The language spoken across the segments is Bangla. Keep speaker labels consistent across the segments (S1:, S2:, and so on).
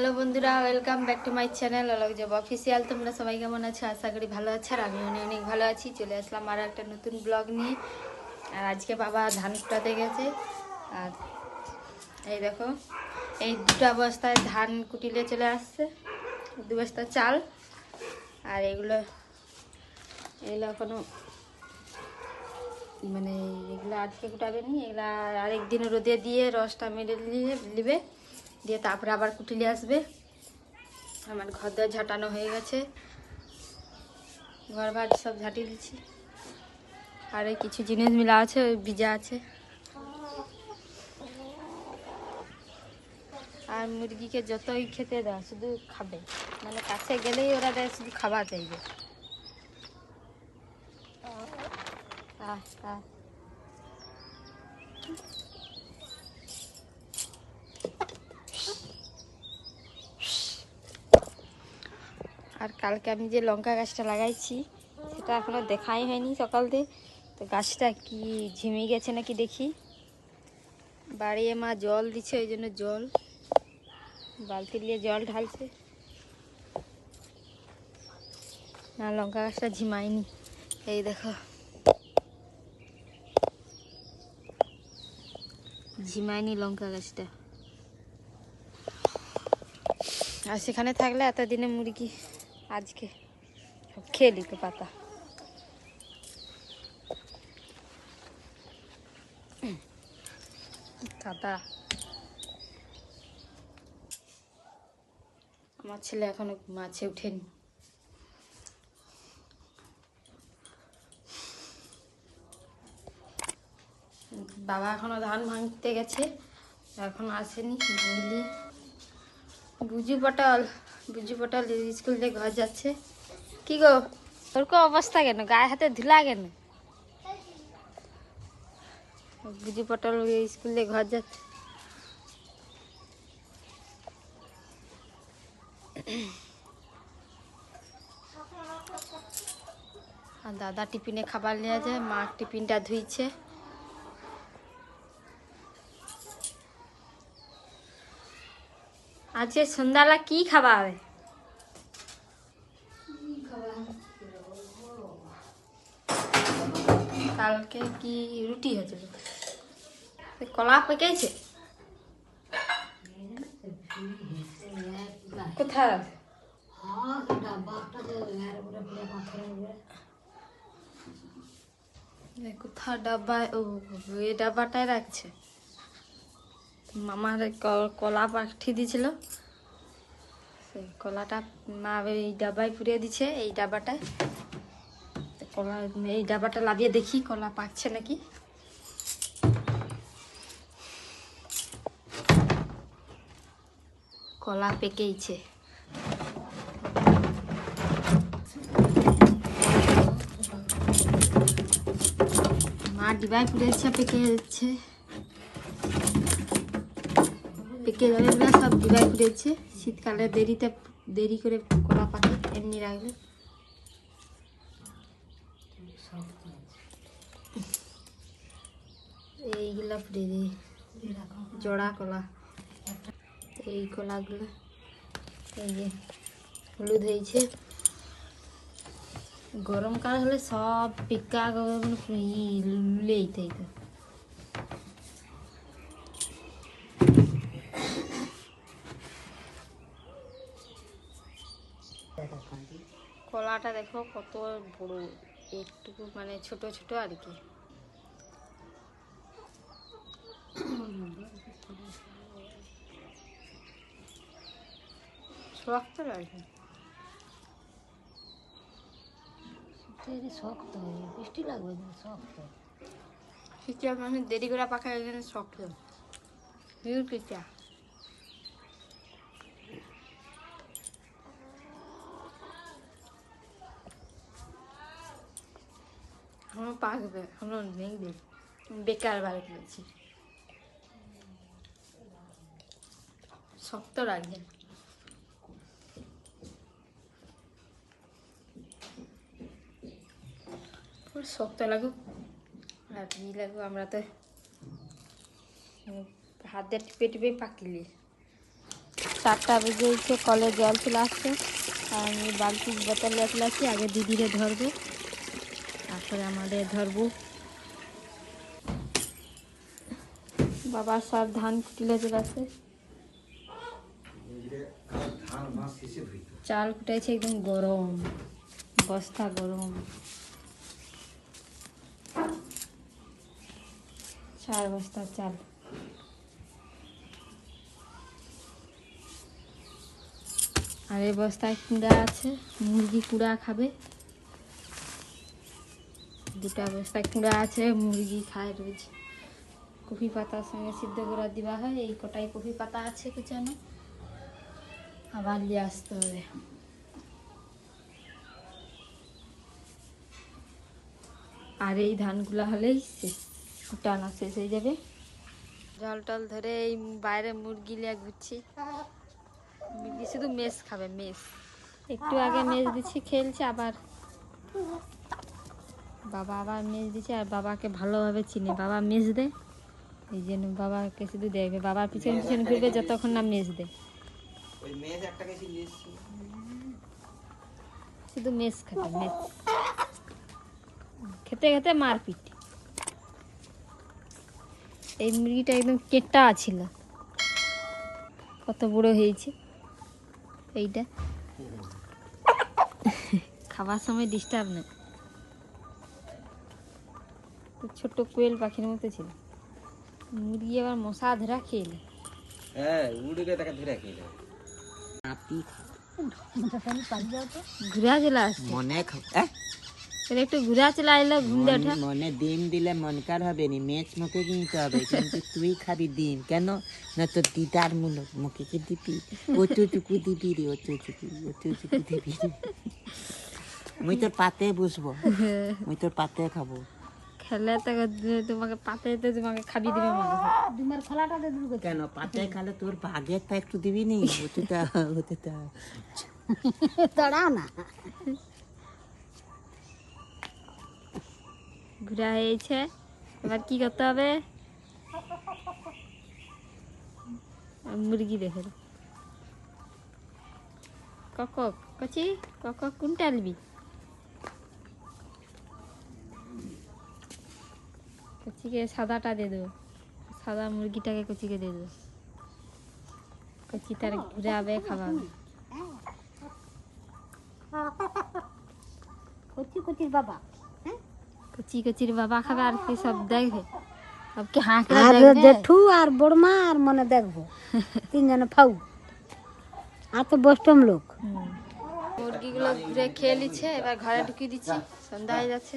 S1: হ্যালো বন্ধুরা welcome back to my channel Alok job official তোমরা সবাই কেমন আছো? আশা করি ভালো আছো আর আমি অনেক অনেক ভালো আছি। চলে আসলাম আরও একটা নতুন ব্লগ নিয়ে। আর আজকে বাবা ধান কুটাতে গেছে। আর এই দেখো, এই দুটা বস্তায় ধান কুটিলে চলে আসছে, দু বস্তা চাল। আর এগুলো এগুলো এখনও মানে এগুলো আজকে কুটাবে নি। এগুলো আরেকদিন রোদে দিয়ে রসটা মেরে নিয়ে নিবে। দিয়ে তারপরে আবার কুটিলে আসবে। আমার ঘর দর ঝাঁটানো হয়ে গেছে। ঘর ভাত সব ঝাঁটিয়ে দিচ্ছি। আর কিছু জিনিস মিলা আছে, ওই ভিজা আছে। আর মুরগিকে যতই খেতে দাও শুধু খাবে। মানে কাছে গেলেই ওরা দেয়, শুধু খাবার চাইবে। আহ আহ। আর কালকে আমি যে লঙ্কা গাছটা লাগাইছি, সেটা এখনও দেখাই হয়নি সকাল দিয়ে তো গাছটা কি ঝিমে গেছে নাকি দেখি। বাড়িয়ে মা জল দিচ্ছে, ওই জন্য জল। বালতি নিয়ে জল ঢালছে। না, লঙ্কা গাছটা ঝিমায়নি। এই দেখো। ঝিমায়নি লঙ্কা গাছটা। আর সেখানে থাকলে এতদিনে মুরগি আজকে খেয়ে নিত পাতা। দাদা আমার ছেলে এখনও মাছে উঠেনি। বাবা এখনও ধান ভাঙতে গেছে, এখন আসেনি বুঝি পটল। বুঝি পটল স্কুল দিয়ে ঘর যাচ্ছে। কি গো? তোর কো অবস্থা কেন? গায়ে হাতে ধুলা কেন? বুঝি পটল স্কুল দিয়ে ঘর যাচ্ছে। আর দাদা টিফিনে খাবার নিয়ে যায় মা টিফিনটা ধুইছে। আজকে সন্ধ্যাবেলা কি খাবা হবে? কালকে কি রুটি হয়েছিল কলা পেকেছে? কোথায়? কোথায় ডাব্বায় ও এই ডাব্বাটায় রাখছে। মামার কলা পাঠিয়ে দিয়েছিল সেই কলাটা মা এই ডাবায় পুড়িয়ে দিছে, এই ডাব্বাটায় তো কলা, এই ডাবাটা লাভিয়ে দেখি, কলা পাকছে নাকি। কলা পেকেইছে। মা ডিবাই পুড়েছে পেকে যাচ্ছে যাবে বলে সব ডিবাই পুড়েছে শীতকালে দেরিতে, দেরি করে কলা পাখি এমনি রাখলে এইগুলা পুড়ে দিই জোড়া কলা। এই কলাগুলো, এই যে হলুদ হয়েছে। গরমকাল হলে সব পিকা গরম লুলেই থাকতো কলাটা দেখো কত বড় একটুকু মানে ছোট ছোট আর কি। শক্ত লাগবে
S2: শক্ত বৃষ্টি লাগবে শক্ত।
S1: শীতের মানুষ দেরি করে পাখা শক্ত। বিউর পিঠা। আমার পাকবে আমরা নেই দেখ বেকার বাড়ি করেছি। শক্ত রাখবেন শক্ত লাগুক। আর লাগুক আমরা তো হাত টিপে টিপে পাকিলি। চারটা বেজেছে কলে জল চলে আসছে। আর আমি বালতি বোতল চলে আসছি, আগে দিদিরে ধরবো। তারপরে আমাদের ধরবো। বাবা সব ধান কুটিলে চলে আসে চাল কুটাইছে একদম গরম, বস্তা গরম। চার বস্তা চাল। আর এই বস্তায় কুড়া আছে, মুরগি কুড়া খাবে। দুটা বস্তায় কুড়া আছে, মুরগি খায় রোজ। কফি পাতার সঙ্গে সিদ্ধ করে দেওয়া হয়, এই কটাই কফি পাতা আছে কুচানো আবার নিয়ে আসতে হবে। আর এই ধানগুলো হলেই শেষ টানা শেষ হয়ে যাবে। জল টল ধরে এই বাইরে মুরগি লিয়ে ঘুরছি। শুধু মেস খাবে, মেস। একটু আগে মেস দিচ্ছি, খেলছে আবার। বাবা আবার মেস দিচ্ছে আর বাবাকে ভালোভাবে চিনে। বাবা মেস দেয়। এই জন্য বাবাকে শুধু দেখবে বাবার পিছনে পিছনে ঘুরবে যতক্ষণ না দেয়।
S3: মেজ নিয়ে
S1: শুধু মেস খাবে মেস খেতে খেতে মারপিট। এই মুরগিটা একদম কেটা ছিল। কত বড় হয়েছে। এইটা। খাবার সময় ডিস্টার্ব নেই। তো ছোট্ট কোয়েল পাখির মতো ছিল। মুরগি আবার মশা ধরা খেলে।
S3: হ্যাঁ উড়ে তাকে ধরে খেয়ে
S1: ঘুরা চলে আসছে।
S3: মনে
S1: একটু ঘুরা চলে আইলো ঘুম দিয়ে
S3: মনে ডিম দিলে মনকার হবে নি? মেচ মুখে কিনতে হবে কিন্তু তুই খাবি ডিম। কেন? না তোর দিদার মুলো মুখে কি দিবি? অচুচুকু দিবি রে অচুচুকু দিবি রে। মুই তোর পাতে বসবো। মুই তোর পাতে খাব।
S1: খেলে তো তোমাকে পাতে তোমাকে খাবি দিবে মনে হয়।
S2: খোলাটা দিবি
S3: কেন পাতে খালে তোর ভাগের তা একটু দিবি নি? ওটা ওটা
S2: দাঁড়াও না।
S1: ঘুরা হয়েছে এবার কি করতে হবে? মুরগি দেখে। কক কচি কক কোনটা আলবি কচিকে সাদাটা দিয়ে দেবো সাদা মুরগিটাকে কচিকে দিয়ে দেবো কচি তার ঘুরাবে খাওয়াবে
S2: কচি কচির বাবা।
S1: কচি কচির বাবা খাবে আর কি সব দেখবে সবকে
S2: আর জেঠু আর বড়মা আর মনে দেখব। তিনজনে ফাউ। আর তো বষ্টম লোক।
S1: মুরগিগুলো ঘুরে খেয়ে নিচ্ছে এবার ঘরে ঢুকিয়ে দিচ্ছি। সন্ধ্যা হয়ে যাচ্ছে।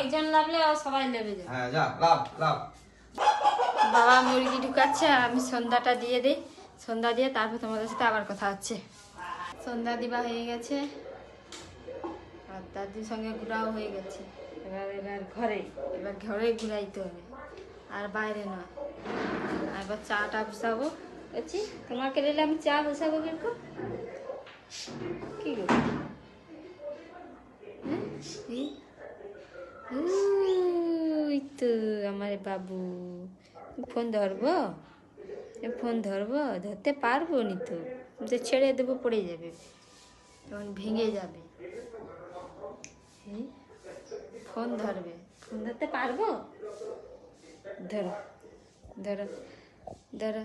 S1: একজন লাভলে আর সবাই লেবে যা বাবা মুরগি ঢুকাচ্ছে আর আমি সন্ধ্যাটা দিয়ে দিই। সন্ধ্যা দিয়ে তারপর তোমাদের সাথে আবার কথা হচ্ছে। সন্ধ্যা দিবা হয়ে গেছে। আর দাদির সঙ্গে ঘোরাও হয়ে গেছে। এবার এবার ঘরে। এবার ঘরে ঘুরাইতে হবে। আর বাইরে নয়। এবার চাটা বসাবো। বলছি তোমাকে নিলে আমি চা বসাবো কীরকম? কি এই? ওই তো আমার বাবু ফোন ধরবো ফোন ধরবো ধরতে পারব নি তো যে ছেড়ে দেবো পড়ে যাবে তখন ভেঙে যাবে ফোন ধরবে ফোন ধরতে পারব ধরো ধরো ধরো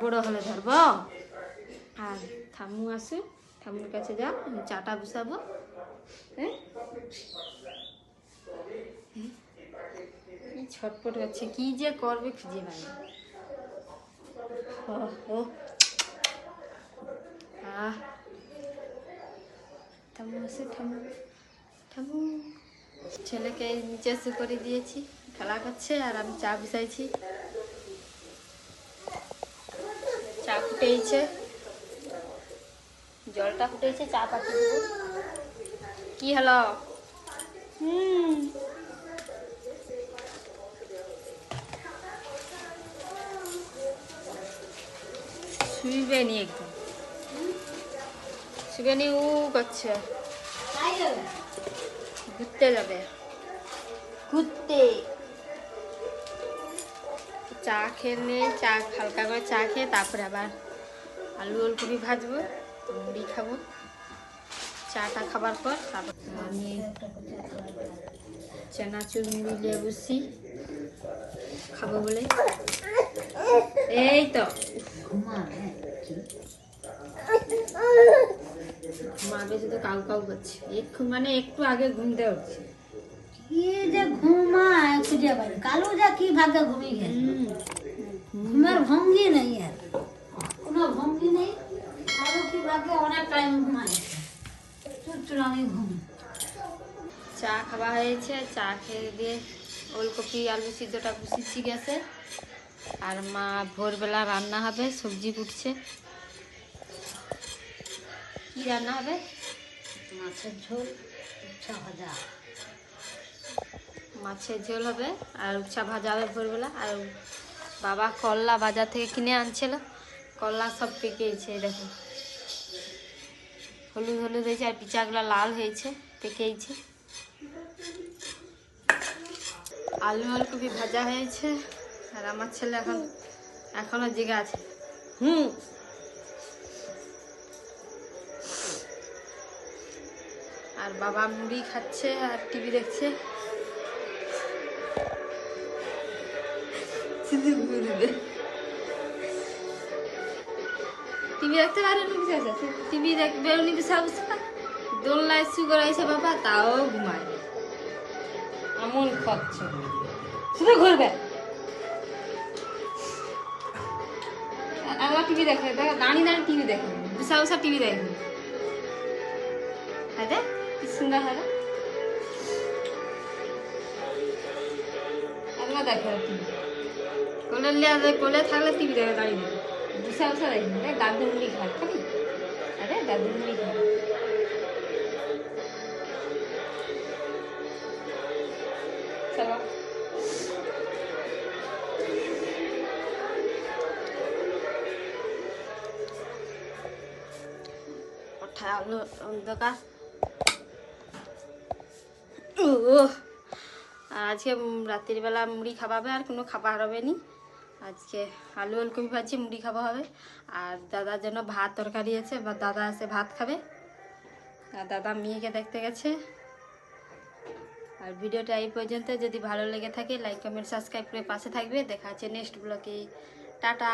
S1: বড় হলে ধরবো আর ঠাম্মু আসুক ঠাম্মুর কাছে আমি চাটা বসাবো। হ্যাঁ? ছটপট হচ্ছে, কি যে করবে খুঁজে পাই আহ। ঠাম্মু ঠাম্মু ছেলেকে নিচে শু করে দিয়েছি, খেলা করছে আর আমি চা বসাইছি। চা ফুটেইছে। জলটা ফুটেছে চা পাতি দেবো। কি হলো? হুম। শুইবে নি একদম শুবে নি উ করছে। ঘুরতে যাবে। ঘুরতে। চা খেয়ে নে চা হালকা করে চা খেয়ে তারপরে আবার আলু ওলকপি ভাজবো। মুড়ি খাব। চাটা খাবার পর তারপর আমি চানাচুর মুড়ি নিয়ে বসি। খাব বলে। এই তো। মাকে শুধু কাউ কাউ করছে। একটু মানে একটু আগে ঘুম দেওয়া উঠছে।
S2: কি যে ঘুমায় খুঁজে পাই কালু যা কি ভাগে ঘুমিয়ে গেছে। ঘুমের ভঙ্গি নেই আর। অনেক টাইম ঘুম।
S1: চা খাওয়া হয়েছে চা খেয়ে দিয়ে ওলকপি আলু সিদ্ধটা বসিয়েছি গেছে। আর মা ভোরবেলা রান্না হবে সবজি কুটছে কি রান্না হবে?
S2: মাছের ঝোল উচ্ছা ভাজা।
S1: মাছের ঝোল হবে আর উচ্ছা ভাজা হবে ভোরবেলা। আর বাবা করলা বাজার থেকে কিনে আনছিল। করলা সব পেকেছে দেখো। হলুদ হলুদ হয়েছে আর পিচাগুলো লাল হয়েছে পেকেছে আলু ওলকপি ভাজা হয়েছে, আর আমার ছেলে এখন, এখনও জেগে আছে। হুম। আর বাবা মুড়ি খাচ্ছে আর টিভি দেখছে। শুধু টিভি দেখতে পারে আছে? টিভি দেখবে বসে বসে দোলনায় শু করাইছে বাবা, তাও ঘুমায় এমন খরচ শুধু ঘুরবে? টিভি দেখে দাঁড়িয়ে দাঁড়িয়ে টিভি দেখে। বসে বসে টিভি দেখে। হ্যাঁ কি সুন্দর টিভি কোলে থাকলে টিভি দেখে, দাঁড়িয়ে। দেখ দাদু মুড়ি খায় খাবি আরে দাদু মুড়ি খায় চলো। ওঠায় আলো অন্ধকার। উহ, আর আজকে উম রাত্রির বেলা মুড়ি খাওয়াবে আর কোনো খাবার হবে নি। আজকে আলু ওলকপি ভাজি, মুড়ি খাওয়া হবে। আর দাদার জন্য ভাত তরকারি আছে, বা দাদা এসে ভাত খাবে। আর দাদা মেয়েকে দেখতে গেছে। আর ভিডিওটা এই পর্যন্ত। যদি ভালো লেগে থাকে লাইক কমেন্ট সাবস্ক্রাইব করে পাশে থাকবে। দেখা হচ্ছে নেক্সট ব্লগে টাটা!